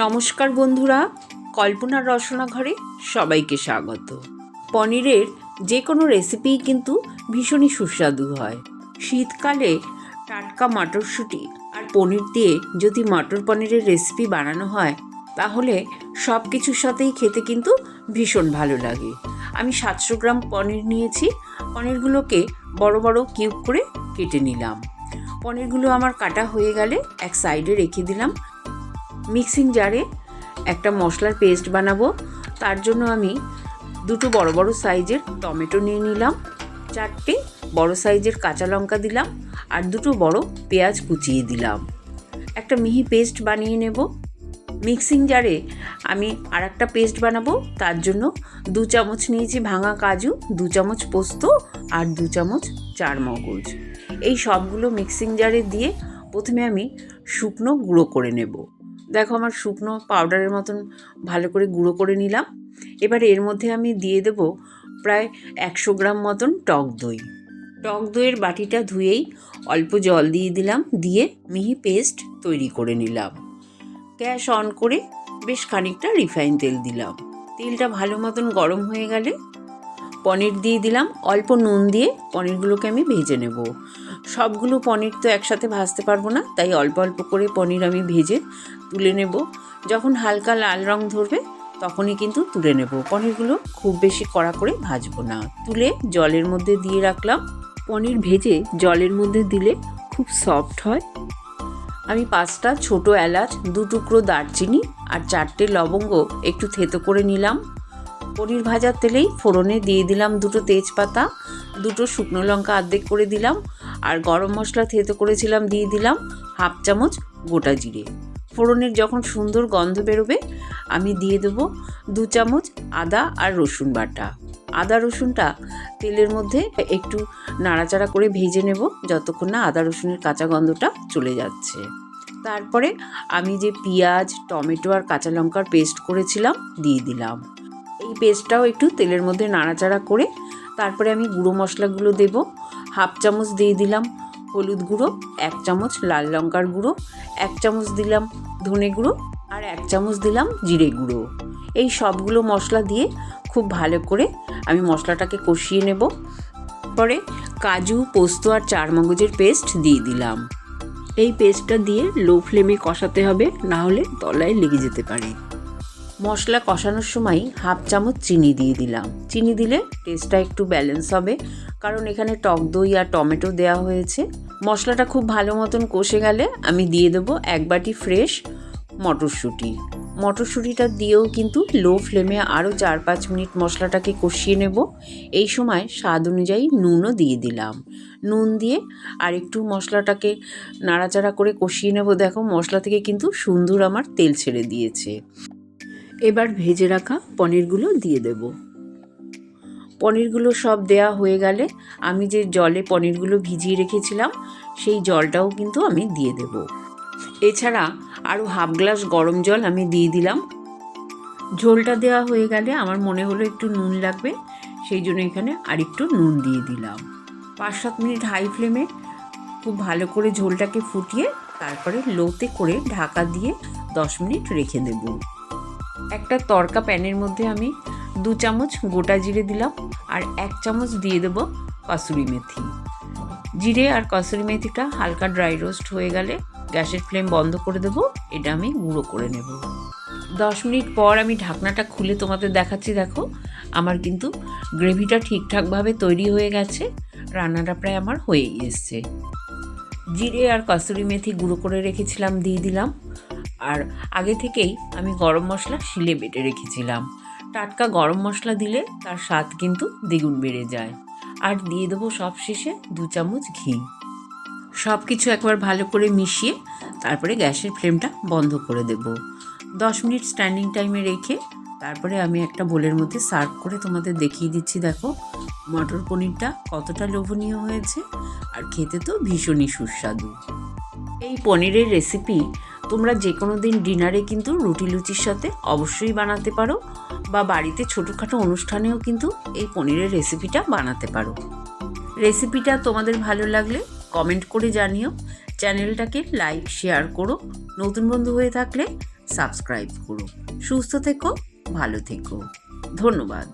নমস্কার বন্ধুরা, কল্পনার রসনা ঘরে সবাইকে স্বাগত। পনিরের যে কোনো রেসিপিই কিন্তু ভীষণই সুস্বাদু হয়। শীতকালে টাটকা মটরশুঁটি আর পনির দিয়ে যদি মটর পনিরের রেসিপি বানানো হয়, তাহলে সব কিছুর সাথেই খেতে কিন্তু ভীষণ ভালো লাগে। আমি সাতশো গ্রাম পনির নিয়েছি, পনিরগুলোকে বড় বড় কিউব করে কেটে নিলাম। পনিরগুলো আমার কাটা হয়ে গেলে এক সাইডে রেখে দিলাম মিক্সিং জারে একটা মশলার পেস্ট বানাবো। তার জন্য আমি দুটো বড় বড় সাইজের টমেটো নিয়ে নিলাম, চারটে বড় সাইজের কাঁচা লঙ্কা দিলাম, আর দুটো বড় পেঁয়াজ কুচিয়ে দিলাম। একটা মিহি পেস্ট বানিয়ে নেব। মিক্সিং জারে আমি আর একটা পেস্ট বানাবো। তার জন্য দু চামচ নিয়েছি ভাঙা কাজু, দু চামচ পোস্ত, আর দু চামচ চার মগজ। এই সবগুলো মিক্সিং জারে দিয়ে প্রথমে আমি শুকনো গুঁড়ো করে নেব। দেখো আমার শুকনো পাউডারের মতন ভালো করে গুঁড়ো করে নিলাম। এবার এর মধ্যে আমি দিয়ে দেব প্রায় একশো গ্রাম মতন টক দই। টক দইয়ের বাটিটা ধুয়েই অল্প জল দিয়ে দিলাম, দিয়ে মিহি পেস্ট তৈরি করে নিলাম। গ্যাস অন করে বেশ খানিকটা রিফাইন তেল দিলাম। তেলটা ভালো মতন গরম হয়ে গেলে পনির দিয়ে দিলাম। অল্প নুন দিয়ে পনিরগুলোকে আমি ভেজে নেব। সবগুলো পনির তো একসাথে ভাজতে পারব না, তাই অল্প অল্প করে পনির আমি ভেজে তুলে নেব। যখন হালকা লাল রং ধরবে, তখনই কিন্তু তুলে নেব। পনিরগুলো খুব বেশি কড়া করে ভাজবো না। তুলে জলের মধ্যে দিয়ে রাখলাম। পনির ভেজে জলের মধ্যে দিলে খুব সফট হয়। আমি পাঁচটা ছোট এলাচ, দু টুকরো দারচিনি আর চারটে লবঙ্গ একটু থেতো করে নিলাম। পনির ভাজার তেলেই ফোড়নে দিয়ে দিলাম দুটো তেজপাতা, দুটো শুকনো লঙ্কা অর্ধেক করে দিলাম। আর গরম মশলা থেতো করেছিলাম, দিয়ে দিলাম হাফ চামচ গোটা জিরে। ফোড়নের যখন সুন্দর গন্ধ বেরোবে, আমি দিয়ে দেবো দু চামচ আদা আর রসুন বাটা। আদা রসুনটা তেলের মধ্যে একটু নাড়াচাড়া করে ভেজে নেব, যতক্ষণ না আদা রসুনের কাঁচা গন্ধটা চলে যাচ্ছে। তারপরে আমি যে পেঁয়াজ, টমেটো আর কাঁচা লঙ্কার পেস্ট করেছিলাম, দিয়ে দিলাম। এই পেস্টটাও একটু তেলের মধ্যে নাড়াচাড়া করে তারপরে আমি গুঁড়ো মশলাগুলো দেব হাফ চামচ দিয়ে দিলাম হলুদ গুঁড়ো, এক চামচ লাল লঙ্কার গুঁড়ো, এক চামচ দিলাম ধনে গুঁড়ো আর এক চামচ দিলাম জিরে গুঁড়ো। এই সবগুলো মশলা দিয়ে খুব ভালো করে আমি মশলাটাকে কষিয়ে নেব। পরে কাজু, পোস্ত আর চার মগজের পেস্ট দিয়ে দিলাম। এই পেস্টটা দিয়ে লো ফ্লেমে কষাতে হবে, না হলে তলায় লেগে যেতে পারে। মশলা কষানোর সময় হাফ চামচ চিনি দিয়ে দিলাম। চিনি দিলে টেস্টটা একটু ব্যালেন্স হবে, কারণ এখানে টক দই আর টমেটো দেওয়া হয়েছে। মশলাটা খুব ভালো মতন কষে গেলে আমি দিয়ে দেবো এক বাটি ফ্রেশ মটরশুঁটি। মটরশুঁটিটা দিয়েও কিন্তু লো ফ্লেমে আরও চার পাঁচ মিনিট মশলাটাকে কষিয়ে নেব। এই সময় স্বাদ অনুযায়ী নুনও দিয়ে দিলাম। নুন দিয়ে আর একটু মশলাটাকে নাড়াচাড়া করে কষিয়ে নেব। দেখো মশলা থেকে কিন্তু সুন্দর আমার তেল ছেড়ে দিয়েছে। এবার ভেজে রাখা পনিরগুলো দিয়ে দেব। পনিরগুলো সব দেয়া হয়ে গেলে আমি যে জলে পনিরগুলো ভিজিয়ে রেখেছিলাম, সেই জলটাও কিন্তু আমি দিয়ে দেব। এছাড়া আরও হাফ গ্লাস গরম জল আমি দিয়ে দিলাম। ঝোলটা দেওয়া হয়ে গেলে আমার মনে হলো একটু নুন লাগবে, সেই জন্য এখানে আরেকটু নুন দিয়ে দিলাম। পাঁচ সাত মিনিট হাই ফ্লেমে খুব ভালো করে ঝোলটাকে ফুটিয়ে তারপরে লোতে করে ঢাকা দিয়ে দশ মিনিট রেখে দেব। একটা তরকা প্যানের মধ্যে আমি দু চামচ গোটা জিরে দিলাম আর এক চামচ দিয়ে দেব কসুরি মেথি। জিরে আর কসুরি মেথিটা হালকা ড্রাই রোস্ট হয়ে গেলে গ্যাসের ফ্লেম বন্ধ করে দেব, এটা আমি গুঁড়ো করে নেব। দশ মিনিট পর আমি ঢাকনাটা খুলে তোমাদের দেখাচ্ছি, দেখো। আমার কিন্তু গ্রেভিটা ঠিকঠাকভাবে তৈরি হয়ে গেছে, রান্নাটা প্রায় আমার হয়ে এসছে। জিরে আর কসুরি মেথি গুঁড়ো করে রেখেছিলাম, দিয়ে দিলাম। আর আগে থেকেই আমি গরম মশলা শিলে বেটে রেখেছিলাম। টাটকা গরম মশলা দিলে তার স্বাদ কিন্তু দ্বিগুণ বেড়ে যায়। আর দিয়ে দেবো সব শেষে দু চামচ ঘি। সব কিছু একবার ভালো করে মিশিয়ে তারপরে গ্যাসের ফ্লেমটা বন্ধ করে দেব। দশ মিনিট স্ট্যান্ডিং টাইমে রেখে তারপরে আমি একটা বোলের মধ্যে সার্ভ করে তোমাদের দেখিয়ে দিচ্ছি, দেখো। মটর পনিরটা কতটা লোভনীয় হয়েছে আর খেতে তো ভীষণই সুস্বাদু। এই পনিরের রেসিপি তোমরা যে কোনো দিন ডিনারে কিন্তু রুটি লুচির সাথে অবশ্যই বানাতে পারো বা বাড়িতে ছোটোখাটো অনুষ্ঠানেও কিন্তু এই পনিরের রেসিপিটা বানাতে পারো। রেসিপিটা তোমাদের ভালো লাগলে কমেন্ট করে জানিও। চ্যানেলটাকে লাইক, শেয়ার করো। নতুন বন্ধু হয়ে থাকলে সাবস্ক্রাইব করো। সুস্থ থেকো, ভালো থেকো। ধন্যবাদ।